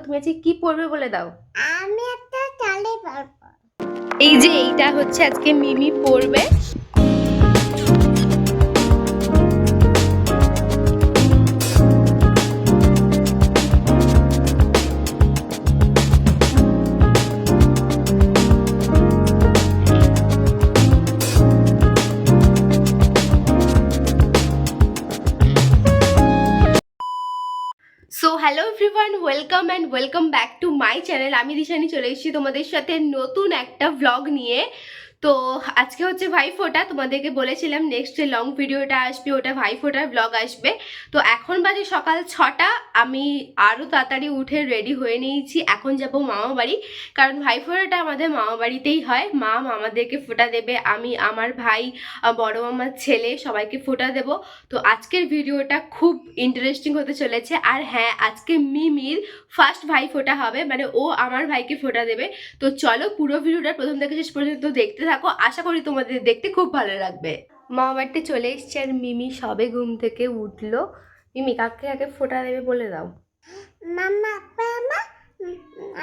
তুমি আজকে কি পড়বে বলে দাও? আমি একটা চালে পারব এই যে এইটা হচ্ছে আজকে মিমি পড়বে। Hello everyone, welcome and welcome back to my channel. আমি দিশানি, চলে এসেছি তোমাদের সাথে নতুন একটা ব্লগ নিয়ে। তো আজকে হচ্ছে ভাই ফোটা তোমাদেরকে বলেছিলাম নেক্সট যে লং ভিডিওটা আসবে, ওটা ভাই ফোটার ব্লগ আসবে। তো এখন বাজে সকাল ছটা, আমি আরও তাড়াতাড়ি উঠে রেডি হয়ে নিয়েছি, এখন যাব মামা বাড়ি। কারণ ভাই ফোটাটা আমাদের মামা বাড়িতেই হয়, মা মামাদেরকে ফোটা দেবে, আমি আমার ভাই বড় মামার ছেলে সবাইকে ফোটা দেব। তো আজকের ভিডিওটা খুব ইন্টারেস্টিং হতে চলেছে, আর হ্যাঁ আজকে মিমির ফার্স্ট ভাই ফোটা হবে মানে ও আমার ভাইকে ফোটা দেবে। তো চলো পুরো ভিডিওটা প্রথম থেকে শেষ পর্যন্ত দেখতে থাকো আশা করি তোমাদের দেখতে খুব ভালো লাগবে। বাড়িতে চলে এসছে আর মিমি সবে ঘুম থেকে উঠল। মিমি কাকে কাকে ফোটা দেবে বলে দাও। মামা মামা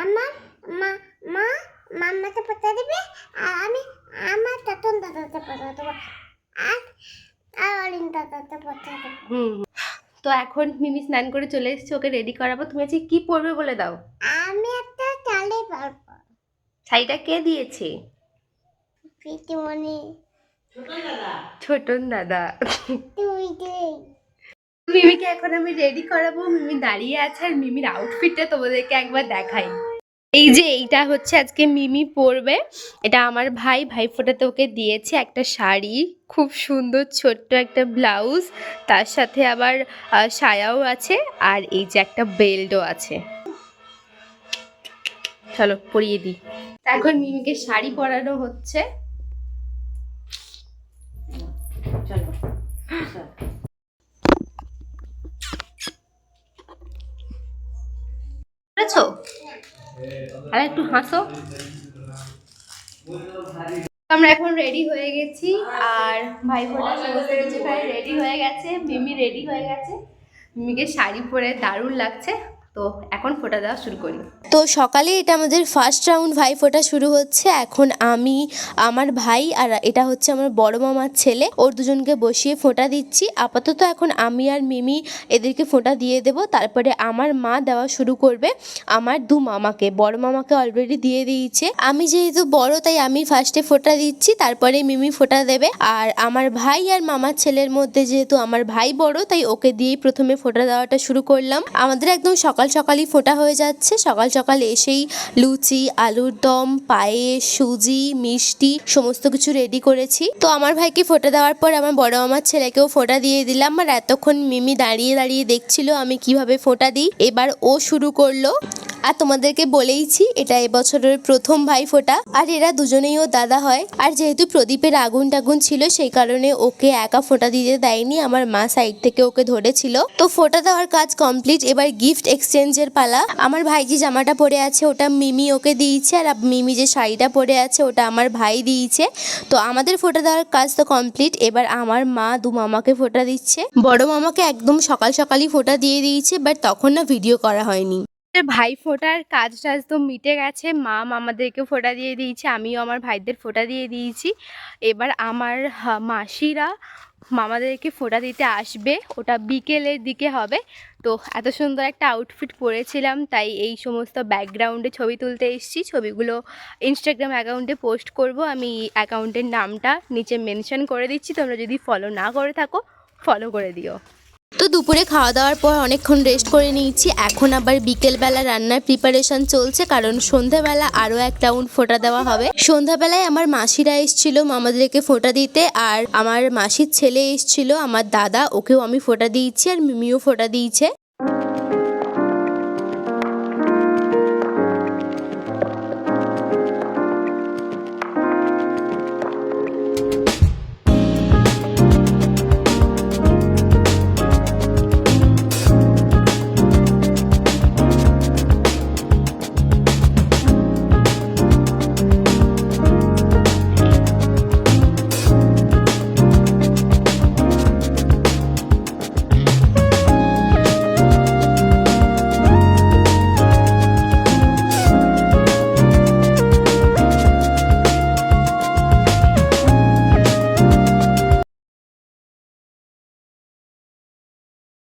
আমার মা মা মামাকে পতা দিবে? আর আমি আমার ততন দাদাতে পতা দেবো। আর আর অলিন দাদাতে পতা দেবো। হুম তো এখন মিমি স্নান করে চলে এসছে ওকে রেডি করাবো। তুমি আজকে কি পরবে বলে দাও? আমি একটা চালে পারব। শাড়িটা কে দিয়েছে? প্রীতিমণি। ছোটন দাদা। মিমিকে এখন আমি রেডি করাবো। মিমি দাঁড়িয়ে আছে আর মিমির আউটফিটটা তোমাদেরকে একবার দেখাই। এই যে এইটা হচ্ছে আজকে মিমি পরবে। এটা আমার ভাই। ভাই ফোটাতে ওকে দিয়েছে একটা শাড়ি। খুব সুন্দর ছোট্ট একটা ব্লাউজ। তার সাথে আবার সায়াও আছে আর এই যে একটা বেল্টও আছে। চলো পরিয়ে দিই। এখন মিমিকে শাড়ি পরানো হচ্ছে। বুঝেছ আর একটু হাসো। আমরা এখন রেডি হয়ে গেছি, আর ভাই ফোটা সমস্ত রেডি হয়ে গেছে, মিমি রেডি হয়ে গেছে। মিমিকে শাড়ি পরে দারুণ লাগছে। তো এখন ফোটা দেওয়া শুরু করি। তো সকালে এটা আমাদের ফার্স্ট রাউন্ড ভাই ফোটা শুরু হচ্ছে। এখন আমি, আমার ভাই আর এটা হচ্ছে আমার বড় মামার ছেলে, ওর দুজনকে বসিয়ে ফোঁটা দিচ্ছি। আপাতত এখন আমি আর মিমি এদেরকে ফোঁটা দিয়ে দেব। তারপরে আমার মা দেওয়া শুরু করবে, আমার দু মামাকে। বড় মামাকে অলরেডি দিয়ে দিয়েছে। আমি যেহেতু বড়, তাই আমি ফার্স্টে ফোঁটা দিচ্ছি, তারপরে মিমি ফোঁটা দেবে। আর আমার ভাই আর মামার ছেলের মধ্যে যেহেতু আমার ভাই বড়, তাই ওকে দিয়েই প্রথমে ফোঁটা দেওয়াটা শুরু করলাম। আমাদের একদম সকাল সকালই ফোটা হয়ে যাচ্ছে। সকাল সকাল এসেই লুচি, আলুর দম, পায়েস, সুজি, মিষ্টি সমস্ত কিছু রেডি করেছি। তো আমার ভাইকে ফোটা দেওয়ার পর আমার বড় আমার ছেলেকেও ফোটা দিয়ে দিলাম। আর এতক্ষণ মিমি দাঁড়িয়ে দাঁড়িয়ে দেখছিল আমি কীভাবে ফোটা দিই। এবার ও শুরু করল। আর তোমাদেরকে বলেইছি, এটা এবছরের প্রথম ভাই ফোঁটা। আর এরা দুজনেই ও দাদা হয়। আর যেহেতু প্রদীপের আগুন টাগুন ছিল, সেই কারণে ওকে একা ফোঁটা দিতে দেয়নি। আমার মা সাইড থেকে ওকে ধরেছিল। তো ফোটা দেওয়ার কাজ কমপ্লিট। এবার গিফট এক্সচেঞ্জের পালা। আমার ভাই যে জামাটা পরে আছে, ওটা মিমি ওকে দিয়েছে। আর মিমি যে শাড়িটা পরে আছে, ওটা আমার ভাই দিয়েছে। তো আমাদের ফোঁটা দেওয়ার কাজ তো কমপ্লিট। এবার আমার মা দু মামাকে ফোটা দিচ্ছে। বড় মামাকে একদম সকাল সকালই ফোঁটা দিয়ে দিয়েছে, বাট তখন না ভিডিও করা হয়নি। ভাই ফোটার কাজ টাজ তো মিটে গেছে। মা মামাদেরকে ফোঁটা দিয়ে দিয়েছে, আমিও আমার ভাইদের ফোটা দিয়ে দিয়েছি। এবার আমার মাসিরা মামাদেরকে ফোটা দিতে আসবে, ওটা বিকেলের দিকে হবে। তো এত সুন্দর একটা আউটফিট পরেছিলাম, তাই এই সমস্ত ব্যাকগ্রাউন্ডে ছবি তুলতে এসেছি। ছবিগুলো ইনস্টাগ্রাম অ্যাকাউন্টে পোস্ট করব, আমি অ্যাকাউন্টের নামটা নিচে মেনশন করে দিচ্ছি। তোমরা যদি ফলো না করে থাকো ফলো করে দিও। তো দুপুরে খাওয়া দাওয়ার পর অনেকক্ষণ রেস্ট করে নিয়েছি। এখন আবার বিকেলবেলা রান্নার প্রিপারেশন চলছে, কারণ সন্ধ্যাবেলা আরও এক রাউন্ড ফোটা দেওয়া হবে। সন্ধ্যাবেলায় আমার মাসিরা এসছিল মামাদেরকে ফোটা দিতে, আর আমার মাসির ছেলে এসছিল, আমার দাদা, ওকেও আমি ফোটা দিয়েছি, আর মিমিও ফোটা দিয়েছে।